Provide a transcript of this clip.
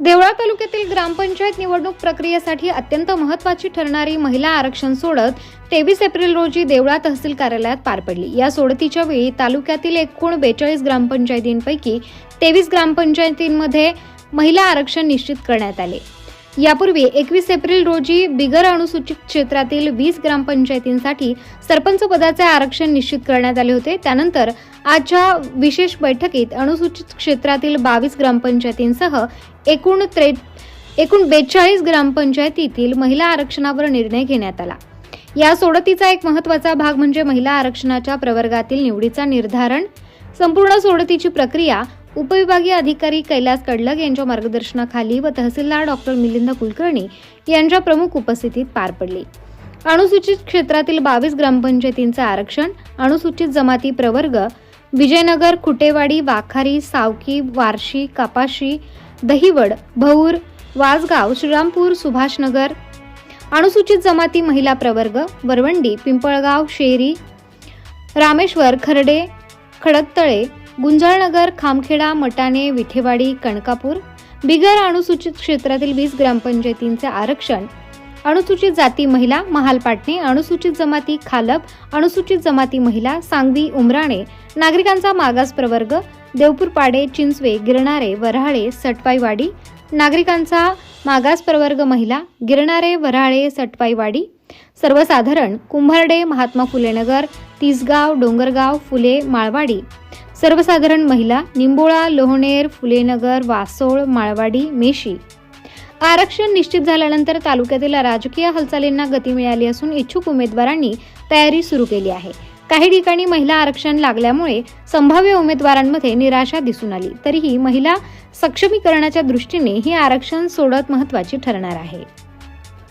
देवळा तालुक्यातील ग्रामपंचायत निवडणूक प्रक्रियेसाठी अत्यंत महत्त्वाची ठरणारी महिला आरक्षण सोडत तेवीस एप्रिल रोजी देवळा तहसील कार्यालयात पार पडली. या सोडतीच्या वेळी तालुक्यातील एकूण बेचाळीस ग्रामपंचायतींपैकी तेवीस ग्रामपंचायतींमध्ये महिला आरक्षण निश्चित करण्यात आले. यापूर्वी एकवीस एप्रिल रोजी बिगर अनुसूचित क्षेत्रातील वीस ग्रामपंचायतींसाठी सरपंच पदाचे आरक्षण निश्चित करण्यात आले होते. त्यानंतर आजच्या विशेष बैठकीत अनुसूचित क्षेत्रातील बावीस ग्रामपंचायतींसह एकूण त्रे एकूण बेचाळीस ग्रामपंचायतीतील महिला आरक्षणावर निर्णय घेण्यात आला. या सोडतीचा एक महत्त्वाचा भाग म्हणजे महिला आरक्षणाच्या प्रवर्गातील निवडीचा निर्धारण. संपूर्ण सोडतीची प्रक्रिया उपविभागीय अधिकारी कैलास कडलग यांच्या मार्गदर्शनाखाली व तहसीलदार डॉक्टर मिलिंद कुलकर्णी यांच्या प्रमुख उपस्थितीत पार पडली. अनुसूचित क्षेत्रातील बावीस ग्रामपंचायतींचे आरक्षण अनुसूचित जमाती प्रवर्ग विजयनगर खुटेवाडी वाखारी सावकी वारशी कापाशी दहिवड भौर वासगाव श्रीरामपूर सुभाषनगर अनुसूचित जमाती महिला प्रवर्ग वरवंडी पिंपळगाव शेरी रामेश्वर खर्डे खडकतळे गुंजाळनगर खामखेडा मटाणे विठेवाडी कणकापूर बिगर अनुसूचित क्षेत्रातील वीस ग्रामपंचायतींचे आरक्षण अनुसूचित जाती महिला महालपाटणे अनुसूचित जमाती खालप अनुसूचित जमाती महिला सांगवी उमराणे नागरिकांचा मागास प्रवर्ग देवपूरपाडे चिंचवे गिरणारे वऱ्हाळे सटपाईवाडी नागरिकांचा मागास प्रवर्ग महिला गिरणारे वऱ्हाळे सटपाईवाडी सर्वसाधारण कुंभारडे महात्मा फुलेनगर तिसगाव डोंगरगाव फुले माळवाडी सर्वसाधारण महिला निंबोळा लोहनेर फुलेनगर वासोळ माळवाडी मेशी. आरक्षण निश्चित झाल्यानंतर तालुक्यातील राजकीय हालचालींना गती मिळाली असून इच्छुक उमेदवारांनी तयारी सुरू केली आहे. काही ठिकाणी महिला आरक्षण लागल्यामुळे संभाव्य उमेदवारांमध्ये निराशा दिसून आली. तरीही महिला सक्षमीकरणाच्या दृष्टीने ही आरक्षण सोडत महत्त्वाची ठरणार आहे.